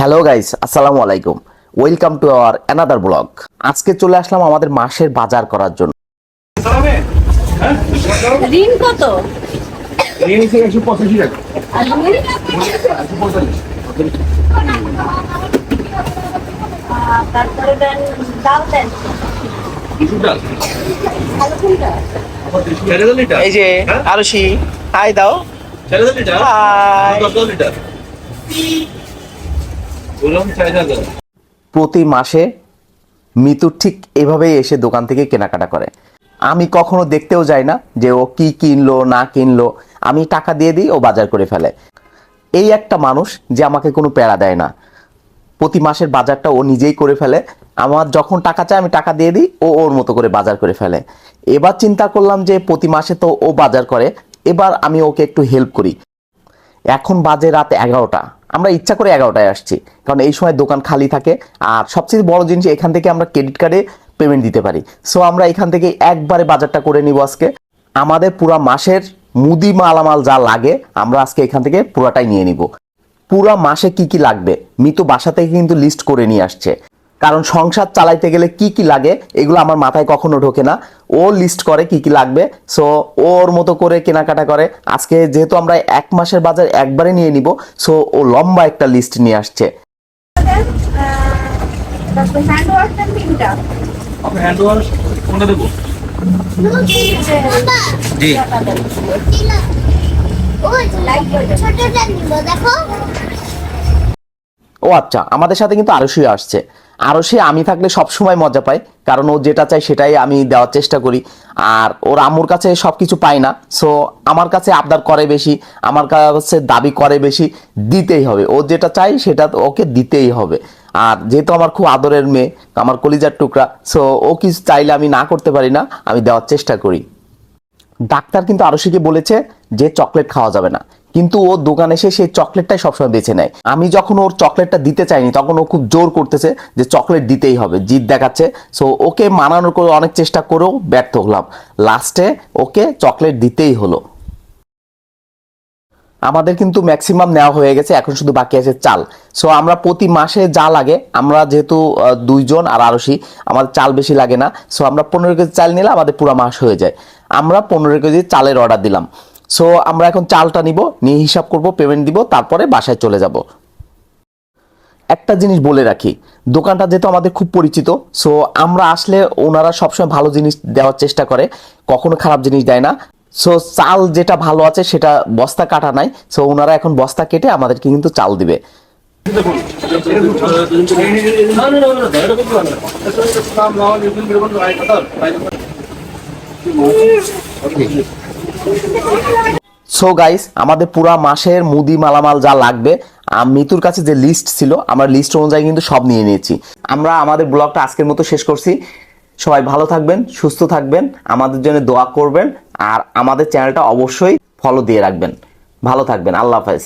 Hello guys আসসালামু আলাইকুম। Welcome to our another blog আজকে চলে আসলাম আমাদের মাসের বাজার করার জন্য। ঋণ কত? ঋণ একশো পঁচাশি টাকা। আর তারপরে দেন ডাল দেন। এই যে হ্যাঁ? আরশি হাই দাও। হাই। প্রতি মাসে মিতু ঠিক এভাবেই এসে দোকান থেকে কেনাকাটা করে। আমি কখনো দেখতেও যাই না যে ও কি কিনলো, না কিনলো। আমি টাকা দিয়ে দিই, ও বাজার করে ফেলে। এই একটা মানুষ যে আমাকে কোনো প্যারা দেয় না। প্রতি মাসের বাজারটা ও নিজেই করে ফেলে। আমার যখন টাকা চায়, আমি টাকা দিয়ে দিই, ও ওর মতো করে বাজার করে ফেলে। এবার চিন্তা করলাম যে প্রতি মাসে তো ও বাজার করে। এবার আমি ওকে একটু হেল্প করি। এখন বাজে রাত এগারোটা। আমরা ইচ্ছা করে এগারোটায় আসছি। কারণ এই সময় দোকান খালি থাকে। আর সবচেয়ে বড় জিনিস, এখান থেকে আমরা ক্রেডিট কার্ডে পেমেন্ট দিতে পারি। সো আমরা এখান থেকে একবারে বাজারটা করে নিব আজকে। আমাদের পুরা মাসের মুদি মালামাল যা লাগে, আমরা আজকে এখান থেকে পুরাটাই নিয়ে নিব। পুরা মাসে কি কি লাগবে? মৃত বাসা থেকে কিন্তু লিস্ট করে নিয়ে আসছে। কারণ সংসার চালাইতে গেলে কি কি লাগে এগুলো আমার মাথায় কখনো ঢোকে না। ও লিস্ট করে কি কি লাগবে। সো ওর মতো করে কেনাকাটা করে। আজকে যেহেতু আমরা এক মাসের বাজার একবারে নিয়ে নিব সো ও লম্বা একটা লিস্ট নিয়ে আসছে। দেখো। ও আচ্ছা আমাদের সাথে কিন্তু আরশি আসছে। আরশি আমি থাকলে সব সময় মজা পাই কারণ ও যেটা চাই সেটাই আমি দেওয়ার চেষ্টা করি। আর ওর আম্মুর কাছে সব কিছু পায় না সো আমার কাছে আবদার করে বেশি, আমার কাছে দাবি করে বেশি, দিতেই হবে। ও যেটা চাই সেটা ওকে দিতেই হবে। আর যেহেতু আমার খুব আদরের মেয়ে, আমার কলিজার টুকরা সো ও কিছু চাইলে আমি না করতে পারি না, আমি দেওয়ার চেষ্টা করি। ডাক্তার কিন্তু আরশিকে বলেছে যে চকলেট খাওয়া যাবে না। কিন্তু ও দোকানে এসে সেই চকলেটটাই সবসময় বেছে নেয়। আমি যখন ওর চকলেটটা দিতে চাইনি, তখন ও খুব জোর করতেছে যে চকলেট দিতেই হবে, জিদ দেখাচ্ছে। সো ওকে মানানোর করে অনেক চেষ্টা করেও ব্যর্থ হলাম। লাস্টে ওকে চকলেট দিতেই হলো। আমাদের কিন্তু ম্যাক্সিমাম নেওয়া হয়ে গেছে, এখন শুধু বাকি আছে চাল। সো আমরা প্রতি মাসে যা লাগে, আমরা যেহেতু দুইজন আর আরশি আমাদের চাল বেশি লাগে না। সো আমরা পনেরো কেজি চাল নিলে আমাদের পুরো মাস হয়ে যায়। আমরা পনেরো কেজি চালের অর্ডার দিলাম সো আমরা এখন চালটা নিব নিয়ে হিসাব করব পেমেন্ট দিব তারপরে বাসায় চলে যাব একটা জিনিস বলে রাখি দোকানটা যেহেতু আমাদের খুব পরিচিত সো আমরা আসলে ওনারা সবসময় ভালো জিনিস দেওয়ার চেষ্টা করে কখনো খারাপ জিনিস দেয় না সো চাল যেটা ভালো আছে সেটা বস্তা কাটা নাই সো ওনারা এখন বস্তা কেটে আমাদেরকে কিন্তু চাল দিবে না সো গাইস আমাদের পুরা মাসের মুদি মালামাল যা লাগবে মিতুর কাছে যে লিস্ট ছিল, আমরা লিস্ট অনুযায়ী কিন্তু সব নিয়ে নিয়েছি। আমরা আমাদের ব্লগটা আজকের মতো শেষ করছি। সবাই ভালো থাকবেন, সুস্থ থাকবেন, আমাদের জন্য দোয়া করবেন, আর আমাদের চ্যানেলটা অবশ্যই ফলো দিয়ে রাখবেন। ভালো থাকবেন, আল্লাহ হাফেজ।